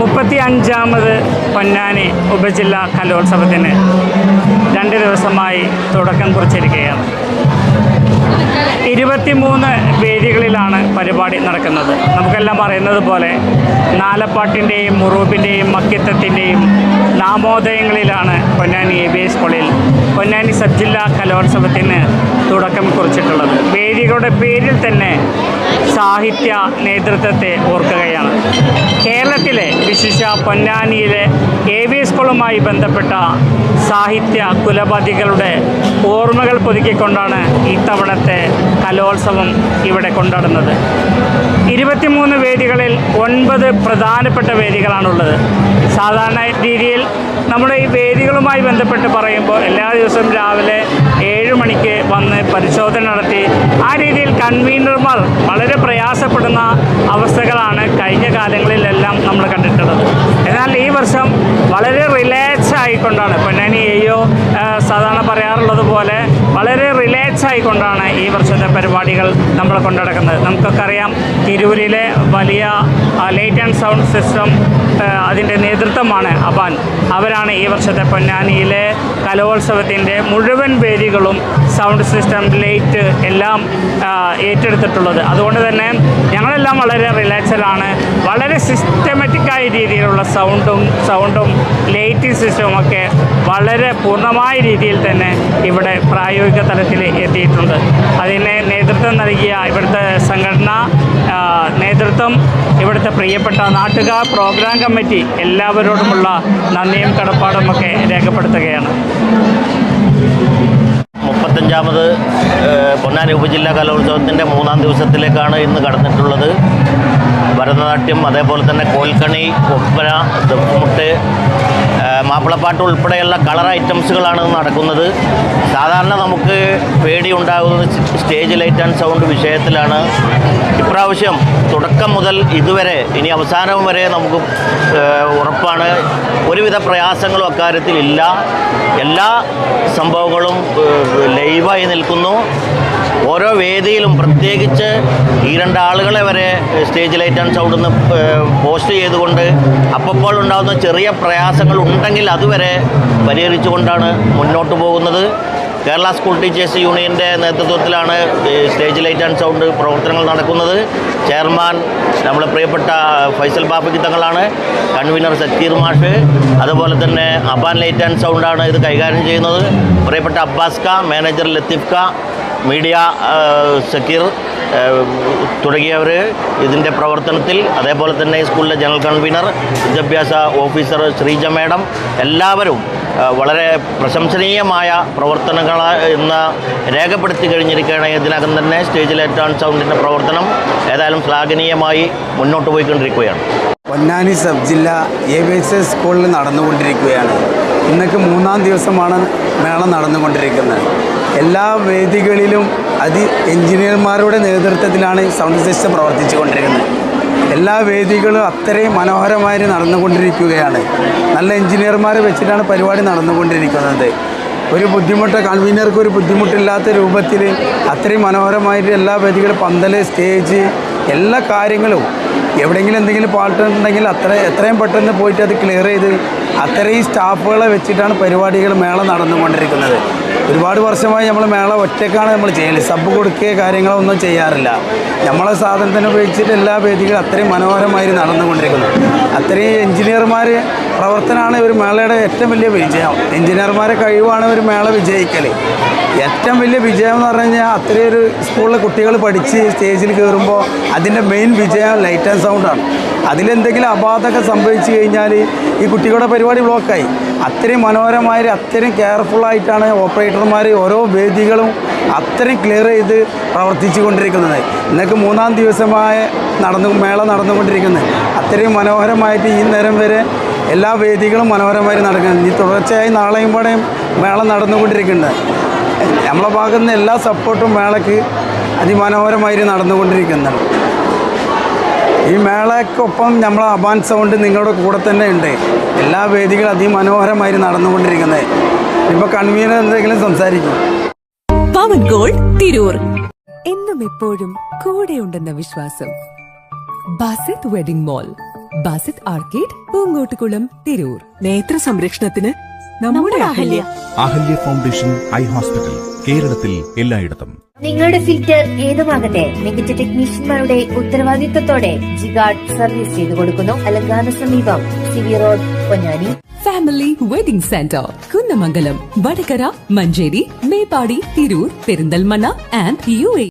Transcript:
മുപ്പത്തി അഞ്ചാമത് പൊന്നാനി ഉപജില്ലാ കലോത്സവത്തിന് രണ്ട് ദിവസമായി തുടക്കം കുറിച്ചിരിക്കുകയാണ്. ഇരുപത്തിമൂന്ന് വേദികളിലാണ് പരിപാടി നടക്കുന്നത്. നമുക്കെല്ലാം പറയുന്നത് പോലെ നാലപ്പാട്ടിന്റെയും മുറൂബിന്റെയും മക്കിത്തത്തിന്റെയും നാമോദയങ്ങളിലാണ് പൊന്നാനി എ ബി എസ് സ്കൂളിൽ പൊന്നാനി സബ് ജില്ലാ കലോത്സവത്തിന് തുടക്കം കുറിച്ചിട്ടുള്ളത്. വേദികളുടെ പേരിൽ തന്നെ സാഹിത്യ നേതൃത്വത്തെ ഓർക്കുകയാണ്. കേരളത്തിലെ വിശിഷ പൊന്നാനിയിലെ എ വി സ്കൂളുമായി ബന്ധപ്പെട്ട സാഹിത്യ കുലപതികളുടെ ഓർമ്മകൾ പുതുക്കിക്കൊണ്ടാണ് ഇത്തവണത്തെ കലോത്സവം ഇവിടെ കൊണ്ടാടുന്നത്. ഇരുപത്തിമൂന്ന് വേദികളിൽ ഒൻപത് പ്രധാനപ്പെട്ട വേദികളാണുള്ളത്. സാധാരണ രീതിയിൽ നമ്മുടെ ഈ വേദികളുമായി ബന്ധപ്പെട്ട് പറയുമ്പോൾ എല്ലാ ദിവസവും രാവിലെ മണിക്ക് വന്ന് പരിശോധന നടത്തി ആ രീതിയിൽ കൺവീനർമാർ വളരെ പ്രയാസപ്പെടുന്ന അവസ്ഥകളാണ് കഴിഞ്ഞ കാലങ്ങളിലെല്ലാം നമ്മൾ കണ്ടിട്ടുള്ളത്. എന്നാൽ ഈ വർഷം വളരെ റിലാക്സ് ആയിക്കൊണ്ടാണ്. പൊന്നാനി എയ്യോ സാധാരണ പറയാറുള്ളത് പോലെ വളരെ റിലാക്സ് ആയിക്കൊണ്ടാണ് ഈ വർഷത്തെ പരിപാടികൾ നമ്മൾ കൊണ്ടുനടക്കുന്നത് നമുക്കൊക്കെ അറിയാം തിരൂരിലെ വലിയ ലൈറ്റ് ആൻഡ് സൗണ്ട് സിസ്റ്റം അതിന്റെ നേതൃത്വമാണ് അബാൻ. അവരാണ് ഈ വർഷത്തെ പൊന്നാനിയിലെ കലോത്സവത്തിന്റെ മുഴുവൻ വേദികളും സൗണ്ട് സിസ്റ്റം ലൈറ്റ് എല്ലാം ഏറ്റെടുത്തിട്ടുള്ളത്. അതുകൊണ്ട് തന്നെ ഞങ്ങളെല്ലാം വളരെ റിലാക്സഡാണ് വളരെ സിസ്റ്റമാറ്റിക്കായ രീതിയിലുള്ള സൗണ്ടും സൗണ്ടും ലൈറ്റിംഗ് സിസ്റ്റവും ഒക്കെ വളരെ പൂർണമായ രീതിയിൽ തന്നെ ഇവിടെ പ്രായോഗിക തലത്തിൽ എത്തിയിട്ടുണ്ട്. അതിന് നേതൃത്വം നൽകിയ ഇവിടുത്തെ സംഘടന നേതൃത്വം ഇവിടുത്തെ പ്രിയപ്പെട്ട നാട്ടുകാർ പ്രോഗ്രാം കമ്മിറ്റി എല്ലാവരോടുമുള്ള നന്ദിയും കടപ്പാടും ഒക്കെ രേഖപ്പെടുത്തുകയാണ്. മുപ്പത്തഞ്ചാമത് പൊന്നാനി ഉപജില്ലാ കലോത്സവത്തിന്റെ മൂന്നാം ദിവസത്തിലേക്കാണ് ഇന്ന് കടന്നിട്ടുള്ളത്. ഭരതനാട്യം അതേപോലെ തന്നെ കോൽക്കണി ഒപ്പന ദഫ്മുട്ട് ഏഹ്, മാപ്പിളപ്പാട്ട് ഉൾപ്പെടെയുള്ള കളർ ഐറ്റംസുകളാണ് നടക്കുന്നത്. സാധാരണ നമുക്ക് പേടി ഉണ്ടാകുന്നത് സ്റ്റേജ് ലൈറ്റ് ആൻഡ് സൗണ്ട് വിഷയത്തിലാണ്. ഇപ്രാവശ്യം തുടക്കം മുതൽ ഇതുവരെ ഇനി അവസാനം വരെ നമുക്ക് ഉറപ്പാണ് ഒരുവിധ പ്രയാസങ്ങളും അക്കാര്യത്തിൽ ഇല്ല. എല്ലാ സംഭവങ്ങളും ലൈവായി നിൽക്കുന്നു. ഓരോ വേദിയിലും പ്രത്യേകിച്ച് ഈ രണ്ടാളുകളെ വരെ stage light and sound post ചെയ്തുകൊണ്ട് അപ്പോൾ ഉണ്ടാകുന്ന ചെറിയ പ്രയാസങ്ങൾ ഉണ്ടെങ്കിൽ അതുവരെ പരിഹരിച്ചുകൊണ്ടാണ് മുന്നോട്ട് പോകുന്നത്. കേരള സ്കൂൾ ടീച്ചേഴ്സ് യൂണിയന്റെ നേതൃത്വത്തിലാണ് സ്റ്റേജ് ലൈറ്റ് ആൻഡ് സൗണ്ട് പ്രവർത്തനങ്ങൾ നടക്കുന്നത്. ചെയർമാൻ നമ്മളെ പ്രിയപ്പെട്ട ഫൈസൽ ബാഫയ്ക്ക് തങ്ങളാണ്. കൺവീനർ സക്കീർ മാഷ്. അതുപോലെ തന്നെ അബാൻ ലൈറ്റ് ആൻഡ് സൗണ്ടാണ് ഇത് കൈകാര്യം ചെയ്യുന്നത്. പ്രിയപ്പെട്ട അബ്ബാസ് മാനേജർ ലത്തീഫ് ക മീഡിയ സെക്യൂർ തുടങ്ങിയവർ ഇതിന്റെ പ്രവർത്തനത്തിൽ അതേപോലെ തന്നെ സ്കൂളിലെ ജനറൽ കൺവീനർ വിദ്യാഭ്യാസ ഓഫീസർ ശ്രീജ മേഡം എല്ലാവരും വളരെ പ്രശംസനീയമായ പ്രവർത്തനങ്ങൾ ഇന്ന് രേഖപ്പെടുത്തി കഴിഞ്ഞിരിക്കുകയാണ്. ഇതിനകം തന്നെ സ്റ്റേജ് ലൈറ്റ് ആൻഡ് സൗണ്ടിന്റെ പ്രവർത്തനം ഏതായാലും ശ്ലാഘനീയമായി മുന്നോട്ട് പോയിക്കൊണ്ടിരിക്കുകയാണ്. പൊന്നാനി സബ് ജില്ല എ ബി എസ് എസ് സ്കൂളിൽ നടന്നുകൊണ്ടിരിക്കുകയാണ്. ഇന്നൊക്കെ മൂന്നാം ദിവസമാണ് മേള നടന്നുകൊണ്ടിരിക്കുന്നത്. എല്ലാ വേദികളിലും അതി എഞ്ചിനീയർമാരുടെ നേതൃത്വത്തിലാണ് സൗണ്ട് സിസ്റ്റം പ്രവർത്തിച്ചു കൊണ്ടിരിക്കുന്നത് എല്ലാ വേദികളും അത്രയും മനോഹരമായി നടന്നുകൊണ്ടിരിക്കുകയാണ്. നല്ല എഞ്ചിനീയർമാരെ വെച്ചിട്ടാണ് പരിപാടി നടന്നുകൊണ്ടിരിക്കുന്നത്. ഒരു ബുദ്ധിമുട്ട് കൺവീനർക്ക് ഒരു ബുദ്ധിമുട്ടില്ലാത്ത രൂപത്തിൽ അത്രയും മനോഹരമായിട്ട് എല്ലാ വേദികളും പന്തൽ സ്റ്റേജ് എല്ലാ കാര്യങ്ങളും. എവിടെയെങ്കിലും എന്തെങ്കിലും പാട്ടുണ്ടെങ്കിൽ അത്ര എത്രയും പെട്ടെന്ന് പോയിട്ട് അത് ക്ലിയർ ചെയ്ത് അത്രയും സ്റ്റാഫുകളെ വെച്ചിട്ടാണ് പരിപാടികൾ മേള നടന്നുകൊണ്ടിരിക്കുന്നത്. ഒരുപാട് വർഷമായി നമ്മൾ മേള ഒറ്റക്കാണ് നമ്മൾ ചെയ്യൽ. സബ് കൊടുക്കുകയോ കാര്യങ്ങളൊന്നും ചെയ്യാറില്ല. നമ്മളെ സാധനത്തിന് ഉപയോഗിച്ചിട്ട് എല്ലാ വേദികളും അത്രയും മനോഹരമായി നടന്നുകൊണ്ടിരിക്കുന്നു. അത്രയും എഞ്ചിനീയർമാർ പ്രവർത്തനമാണ് ഒരു മേളയുടെ ഏറ്റവും വലിയ വിജയം. എഞ്ചിനീയർമാരെ കഴിവാണ് ഒരു മേള വിജയിക്കൽ ഏറ്റവും വലിയ വിജയം എന്ന് പറഞ്ഞു കഴിഞ്ഞാൽ അത്രയും ഒരു സ്കൂളിലെ കുട്ടികൾ പഠിച്ച് സ്റ്റേജിൽ കയറുമ്പോൾ അതിന്റെ മെയിൻ വിജയം ലൈറ്റ് ആൻഡ് സൗണ്ടാണ് അതിലെന്തെങ്കിലും അപാധമൊക്കെ സംഭവിച്ചു കഴിഞ്ഞാൽ ഈ കുട്ടികളുടെ പരിപാടി ബ്ലോക്കായി അത്രയും മനോഹരമായി അത്രയും കെയർഫുള്ളായിട്ടാണ് ഓപ്പറേറ്റർമാർ ഓരോ വേദികളും അത്രയും ക്ലിയർ ചെയ്ത് പ്രവർത്തിച്ചു കൊണ്ടിരിക്കുന്നത്. ഇന്നൊക്കെ മൂന്നാം ദിവസമായ നടന്നു മേള നടന്നുകൊണ്ടിരിക്കുന്നത്. അത്രയും മനോഹരമായിട്ട് ഈ നേരം വരെ എല്ലാ വേദികളും മനോഹരമായി നടക്കുന്നത്. ഇനി തുടർച്ചയായി നാളെയും പാടെയും മേള നടന്നുകൊണ്ടിരിക്കുന്നുണ്ട്. നമ്മളെ ഭാഗത്തുനിന്ന് എല്ലാ സപ്പോർട്ടും മേളയ്ക്ക് അതിമനോഹരമായി നടന്നുകൊണ്ടിരിക്കുന്നുണ്ട്. ഈ മേളയ്ക്കൊപ്പം നമ്മൾ അബാൻ സൗണ്ട് നിങ്ങളുടെ കൂടെ തന്നെ ഉണ്ട്. എല്ലാ വേദികളും അതിമനോഹരമായി നടന്നുകൊണ്ടിരിക്കുന്നത്. ഇപ്പൊ കൺവീനർ എന്തെങ്കിലും സംസാരിക്കും. പവൻ ഗോൾഡ് തിരൂർ. എന്നും എപ്പോഴും കൂടെ ഉണ്ടെന്ന വിശ്വാസം. Basith wedding mall Basith arcade Poongottukulam Tirur. നേത്ര സംരക്ഷണത്തിന് നമ്മുടെ Ahalya. Ahalya foundation eye hospital കേരളത്തിൽ എല്ലായിടത്തും. നിങ്ങളുടെ ഫിൽറ്റർ ഏതുമാകട്ടെ മികച്ച ടെക്നീഷ്യന്മാരുടെ ഉത്തരവാദിത്തത്തോടെ ജിഗാർഡ് സർവീസ് ചെയ്തു കൊടുക്കുന്നു. അലങ്കാന സമീപം CV road Ponnani. Family wedding centre Kunnamangalam Vadakara Manjeri Meppadi Tirur Perinthalmanna and U A